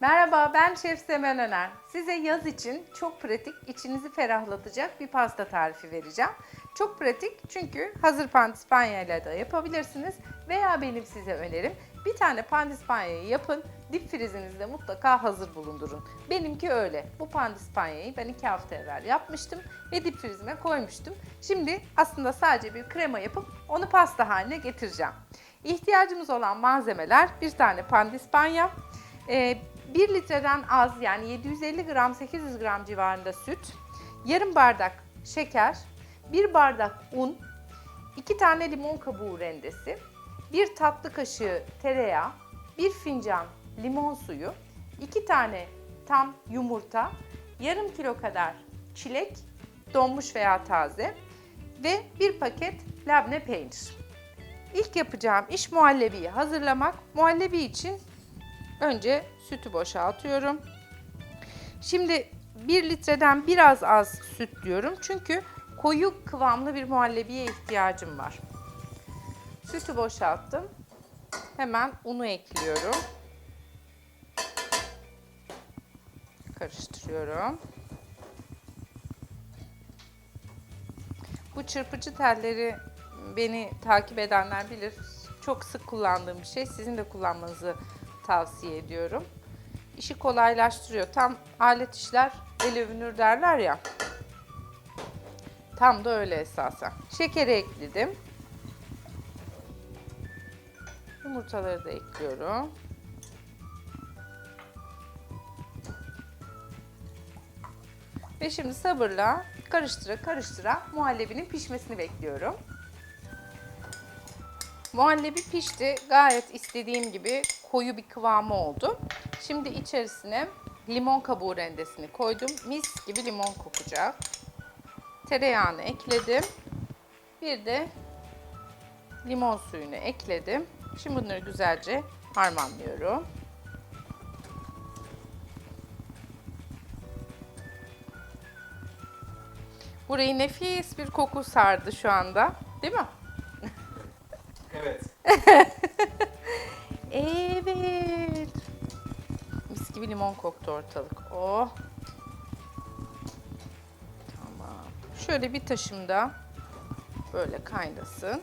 Merhaba ben Şef Semen Öner. Size yaz için çok pratik, içinizi ferahlatacak bir pasta tarifi vereceğim. Çok pratik çünkü hazır pandispanya ile de yapabilirsiniz. Veya benim size önerim bir tane pandispanyayı yapın, dip frizinizde mutlaka hazır bulundurun. Benimki öyle. Bu pandispanyayı ben iki hafta evvel yapmıştım ve dip frizime koymuştum. Şimdi aslında sadece bir krema yapıp onu pasta haline getireceğim. İhtiyacımız olan malzemeler bir tane pandispanya, 1 litreden az yani 750 gram 800 gram civarında süt, yarım bardak şeker, 1 bardak un, 2 tane limon kabuğu rendesi, 1 tatlı kaşığı tereyağı, 1 fincan limon suyu, 2 tane tam yumurta, yarım kilo kadar çilek, donmuş veya taze ve 1 paket labne peynir. İlk yapacağım iş muhallebiyi hazırlamak. Muhallebi için önce sütü boşaltıyorum. Şimdi 1 litreden biraz az süt diyorum. Çünkü koyu kıvamlı bir muhallebiye ihtiyacım var. Sütü boşalttım. Hemen unu ekliyorum. Karıştırıyorum. Bu çırpıcı telleri beni takip edenler bilir. Çok sık kullandığım bir şey. Sizin de kullanmanızı tavsiye ediyorum. İşi kolaylaştırıyor. Tam alet işler el övünür derler ya. Tam da öyle esasen. Şekeri ekledim. Yumurtaları da ekliyorum. Ve şimdi sabırla karıştıra karıştıra muhallebinin pişmesini bekliyorum. Muhallebi pişti. Gayet istediğim gibi koyu bir kıvamı oldu. Şimdi içerisine limon kabuğu rendesini koydum. Mis gibi limon kokacak. Tereyağını ekledim. Bir de limon suyunu ekledim. Şimdi bunları güzelce harmanlıyorum. Burayı nefis bir koku sardı şu anda. Değil mi? Evet. Mis gibi limon koktu ortalık. Oh. Tamam. Şöyle bir taşımda böyle kaynasın.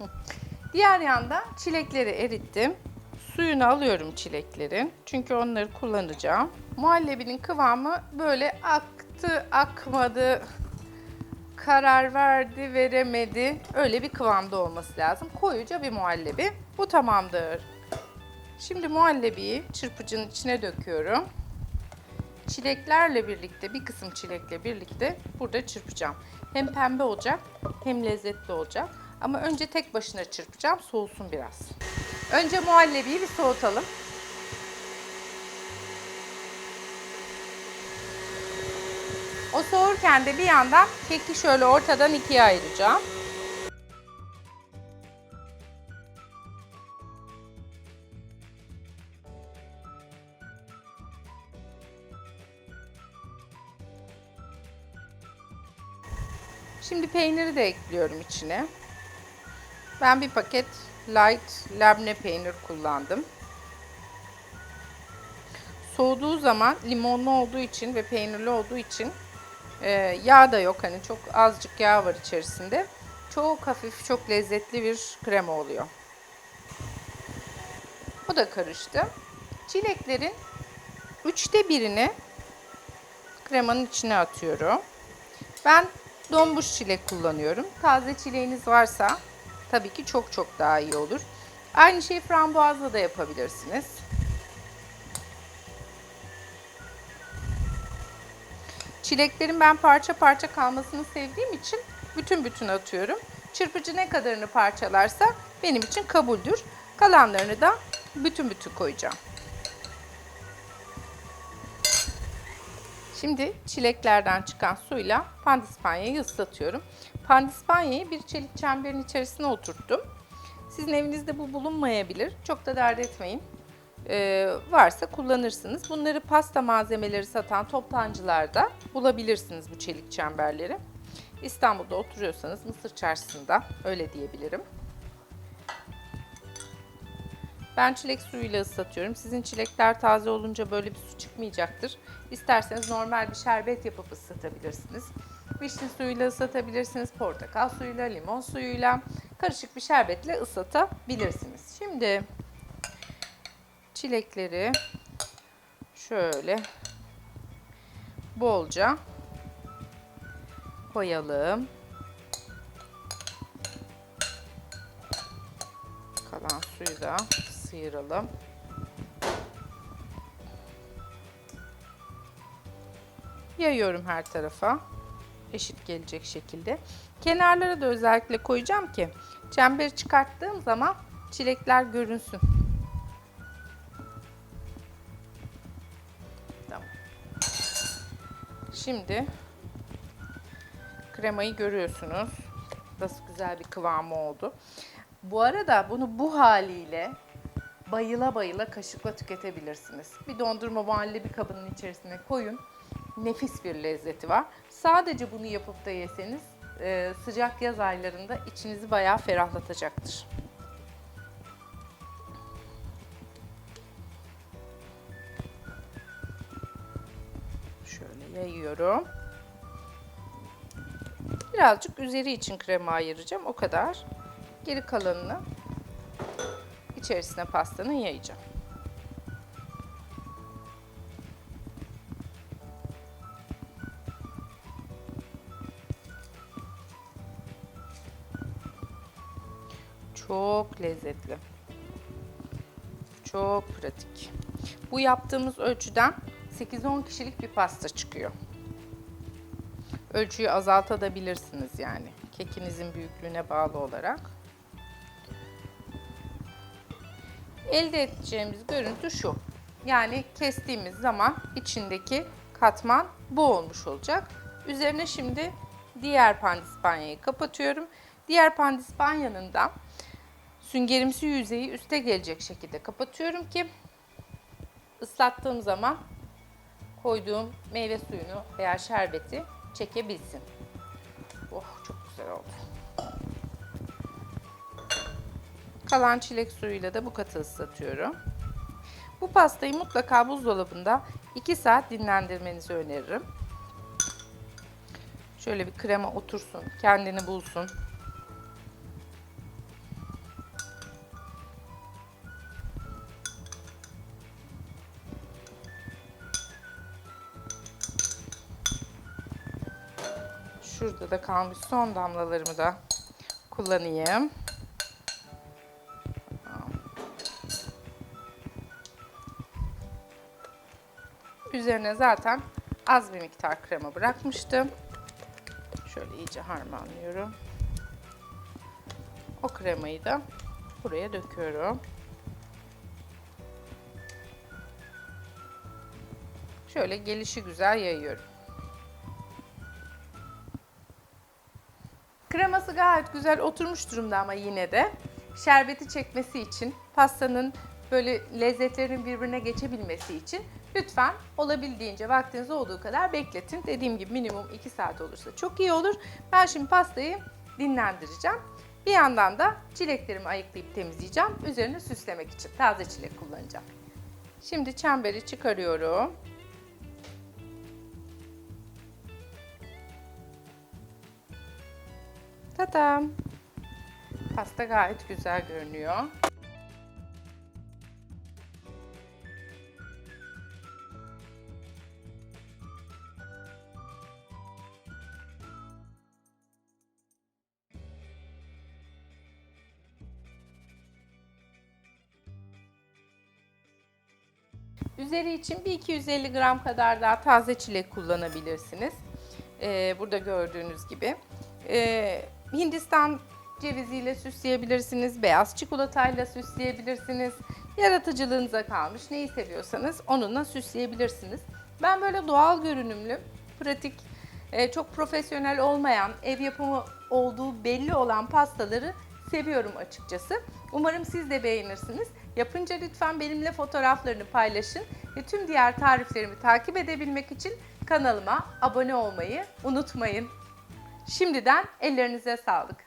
Diğer yanda çilekleri erittim. Suyunu alıyorum çileklerin. Çünkü onları kullanacağım. Muhallebinin kıvamı böyle aktı, akmadı, karar verdi, veremedi. Öyle bir kıvamda olması lazım. Koyuca bir muhallebi. Bu tamamdır. Şimdi muhallebiyi çırpıcının içine döküyorum. Çileklerle birlikte, bir kısım çilekle birlikte burada çırpacağım. Hem pembe olacak hem lezzetli olacak. Ama önce tek başına çırpacağım, soğusun biraz. Önce muhallebiyi bir soğutalım. O soğurken de bir yandan keki şöyle ortadan ikiye ayıracağım. Şimdi peyniri de ekliyorum içine. Ben bir paket light labne peynir kullandım. Soğuduğu zaman limonlu olduğu için ve peynirli olduğu için e, yağ da yok. Hani çok azıcık yağ var içerisinde. Çok hafif, çok lezzetli bir krema oluyor. Bu da karıştı. Çileklerin üçte birini kremanın içine atıyorum. Ben donmuş çilek kullanıyorum. Taze çileğiniz varsa tabii ki çok çok daha iyi olur. Aynı şeyi frambuazla da yapabilirsiniz. Çileklerin ben parça parça kalmasını sevdiğim için bütün bütün atıyorum. Çırpıcı ne kadarını parçalarsa benim için kabuldür. Kalanlarını da bütün bütün koyacağım. Şimdi çileklerden çıkan suyla pandispanyayı ıslatıyorum. Pandispanyayı bir çelik çemberin içerisine oturttum. Sizin evinizde bu bulunmayabilir. Çok da dert etmeyin. Ee, varsa kullanırsınız. Bunları pasta malzemeleri satan toptancılarda bulabilirsiniz bu çelik çemberleri. İstanbul'da oturuyorsanız Mısır Çarşısı'nda öyle diyebilirim. Ben çilek suyuyla ıslatıyorum. Sizin çilekler taze olunca böyle bir su çıkmayacaktır. İsterseniz normal bir şerbet yapıp ıslatabilirsiniz. Vişne suyuyla ıslatabilirsiniz, portakal suyuyla, limon suyuyla, karışık bir şerbetle ıslatabilirsiniz. Şimdi çilekleri şöyle bolca koyalım. Kalan suyu da sıyıralım. Yayıyorum her tarafa. Eşit gelecek şekilde. Kenarlara da özellikle koyacağım ki çemberi çıkarttığım zaman çilekler görünsün. Şimdi kremayı görüyorsunuz. Nasıl güzel bir kıvamı oldu. Bu arada bunu bu haliyle bayıla bayıla kaşıkla tüketebilirsiniz. Bir dondurma muhallebi kabının içerisine koyun. Nefis bir lezzeti var. Sadece bunu yapıp da yeseniz e, sıcak yaz aylarında içinizi bayağı ferahlatacaktır. Yayıyorum. Birazcık üzeri için krema ayıracağım. O kadar. Geri kalanını içerisine pastanın yayacağım. Çok lezzetli. Çok pratik. Bu yaptığımız ölçüden 8-10 kişilik bir pasta çıkıyor. Ölçüyü azaltabilirsiniz yani. Kekinizin büyüklüğüne bağlı olarak. Elde edeceğimiz görüntü şu. Yani kestiğimiz zaman içindeki katman bu olmuş olacak. Üzerine şimdi diğer pandispanyayı kapatıyorum. Diğer pandispanyanın da süngerimsi yüzeyi üste gelecek şekilde kapatıyorum ki ıslattığım zaman koyduğum meyve suyunu veya şerbeti çekebilsin. Oh çok güzel oldu. Kalan çilek suyuyla da bu katı ıslatıyorum. Bu pastayı mutlaka buzdolabında 2 saat dinlendirmenizi öneririm. Şöyle bir krema otursun, kendini bulsun. Şurada da kalmış son damlalarımı da kullanayım. Üzerine zaten az bir miktar krema bırakmıştım. Şöyle iyice harmanlıyorum. O kremayı da buraya döküyorum. Şöyle gelişi güzel yayıyorum. Gayet güzel oturmuş durumda ama yine de şerbeti çekmesi için pastanın böyle lezzetlerin birbirine geçebilmesi için lütfen olabildiğince vaktiniz olduğu kadar bekletin. Dediğim gibi minimum 2 saat olursa çok iyi olur. Ben şimdi pastayı dinlendireceğim. Bir yandan da çileklerimi ayıklayıp temizleyeceğim. Üzerine süslemek için taze çilek kullanacağım. Şimdi çemberi çıkarıyorum. Tadam. Pasta gayet güzel görünüyor. Üzeri için bir 250 gram kadar daha taze çilek kullanabilirsiniz. Ee, burada gördüğünüz gibi. Ee, Hindistan ceviziyle süsleyebilirsiniz, beyaz çikolatayla süsleyebilirsiniz. Yaratıcılığınıza kalmış. Neyi seviyorsanız onunla süsleyebilirsiniz. Ben böyle doğal görünümlü, pratik, e, çok profesyonel olmayan, ev yapımı olduğu belli olan pastaları seviyorum açıkçası. Umarım siz de beğenirsiniz. Yapınca lütfen benimle fotoğraflarını paylaşın ve tüm diğer tariflerimi takip edebilmek için kanalıma abone olmayı unutmayın. Şimdiden ellerinize sağlık.